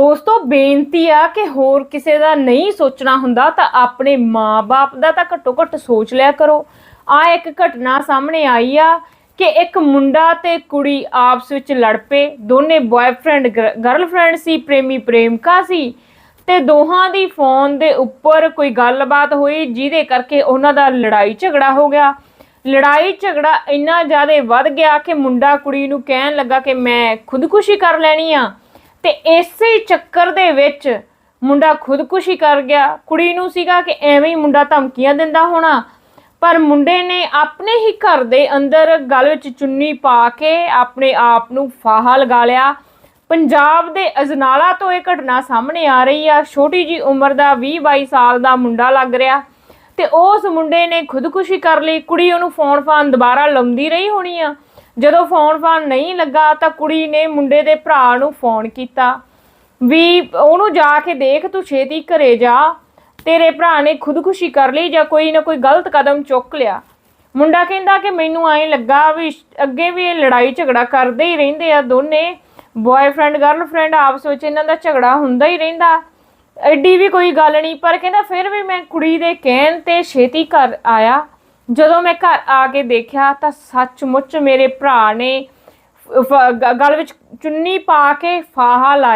ਉਸ ਤੋਂ ਬੇਨਤੀ ਆ ਕਿ ਹੋਰ ਕਿਸੇ ਦਾ ਨਹੀਂ ਸੋਚਣਾ ਹੁੰਦਾ ਤਾਂ ਆਪਣੇ ਮਾਪੇ ਦਾ ਤਾਂ ਘੱਟੋ ਘੱਟ ਸੋਚ ਲਿਆ ਕਰੋ। ਆ ਇੱਕ ਘਟਨਾ ਸਾਹਮਣੇ ਆਈ ਆ ਕਿ ਇੱਕ ਮੁੰਡਾ ਤੇ ਕੁੜੀ ਆਪਸ ਵਿੱਚ ਲੜ ਪਏ। ਦੋਨੇ ਬॉयਫ੍ਰੈਂਡ ਗਰਲਫ੍ਰੈਂਡ ਸੀ, ਪ੍ਰੇਮੀ ਪ੍ਰੇਮਿਕਾ ਸੀ ਤੇ ਦੋਹਾਂ ਦੀ ਫੋਨ ਦੇ ਉੱਪਰ ਕੋਈ ਗੱਲਬਾਤ ਹੋਈ ਜਿਹਦੇ ਕਰਕੇ ਉਹਨਾਂ ਦਾ ਲੜਾਈ ਝਗੜਾ ਹੋ ਗਿਆ। ਲੜਾਈ ਝਗੜਾ ਇੰਨਾ ਜ਼ਿਆਦਾ ਵੱਧ ਗਿਆ ਕਿ ਮੁੰਡਾ ਕੁੜੀ ਨੂੰ ਕਹਿਣ ਲੱਗਾ ਕਿ ਮੈਂ ਖੁਦਕੁਸ਼ੀ ਕਰ ਲੈਣੀ ਆ। ਤੇ ਇਸੇ ਚੱਕਰ ਦੇ ਵਿੱਚ ਮੁੰਡਾ ਖੁਦਕੁਸ਼ੀ ਕਰ ਗਿਆ। ਕੁੜੀ ਨੂੰ ਸੀਗਾ ਕਿ ਐਵੇਂ ਹੀ ਮੁੰਡਾ ਧਮਕੀਆਂ ਦਿੰਦਾ ਹੋਣਾ। ਪਰ ਮੁੰਡੇ ਨੇ ਆਪਣੇ ਹੀ ਘਰ ਦੇ ਅੰਦਰ ਗਲ ਵਿੱਚ ਚੁੰਨੀ ਪਾ ਕੇ ਆਪਣੇ ਆਪ ਨੂੰ ਫਾਹਾ ਲਗਾ ਲਿਆ। ਪੰਜਾਬ ਦੇ ਅਜਨਾਲਾ ਤੋਂ ਇਹ ਘਟਨਾ ਸਾਹਮਣੇ ਆ ਰਹੀ ਆ। ਛੋਟੀ ਜੀ ਉਮਰ ਦਾ 20-22 ਸਾਲ ਦਾ ਮੁੰਡਾ ਲੱਗ ਰਿਹਾ ਤੇ ਉਸ ਮੁੰਡੇ ਨੇ ਖੁਦਕੁਸ਼ੀ ਕਰ ਲਈ। ਕੁੜੀ ਉਹਨੂੰ ਫੋਨ ਫਾਨ ਦੁਬਾਰਾ ਲਾਉਂਦੀ ਰਹੀ ਹੋਣੀ ਆ। ਜਦੋਂ ਫੋਨ ਫਾਨ ਨਹੀਂ ਲੱਗਾ ਤਾਂ ਕੁੜੀ ਨੇ ਮੁੰਡੇ ਦੇ ਭਰਾ ਨੂੰ ਫੋਨ ਕੀਤਾ ਵੀ ਉਹਨੂੰ ਜਾ ਕੇ ਦੇਖ ਤੂੰ ਛੇਤੀ ਘਰੇ ਜਾ। ਤੇਰੇ ਭਰਾ ਨੇ ਖੁਦਕੁਸ਼ੀ ਕਰ ਲਈ ਜਾਂ ਕੋਈ ਨਾ ਕੋਈ ਗਲਤ ਕਦਮ ਚੁੱਕ ਲਿਆ। ਮੁੰਡਾ ਕਹਿੰਦਾ ਕਿ ਮੈਨੂੰ ਐਂ ਲੱਗਾ ਵੀ ਅੱਗੇ ਵੀ ਇਹ ਲੜਾਈ ਝਗੜਾ ਕਰਦੇ ਹੀ ਰਹਿੰਦੇ ਆ ਦੋਨੇ। ਬॉयਫ੍ਰੈਂਡ ਗਰਲਫ੍ਰੈਂਡ ਆਪਸ ਵਿੱਚ ਇਹਨਾਂ ਦਾ ਝਗੜਾ ਹੁੰਦਾ ਹੀ ਰਹਿੰਦਾ। ਐਡੀ ਵੀ ਕੋਈ ਗੱਲ ਨਹੀਂ, ਪਰ ਕਹਿੰਦਾ ਫਿਰ ਵੀ ਮੈਂ ਕੁੜੀ ਦੇ ਕਹਿਣ ਤੇ ਛੇਤੀ ਘਰ ਆਇਆ। ਜਦੋਂ ਮੈਂ ਘਰ ਆ ਕੇ ਦੇਖਿਆ ਤਾਂ ਸੱਚਮੁੱਚ ਮੇਰੇ ਭਰਾ ਨੇ ਫ- ਗਲ ਵਿੱਚ ਚੁੰਨੀ ਪਾ ਕੇ ਫਾਹਾ ਲਾਇਆ।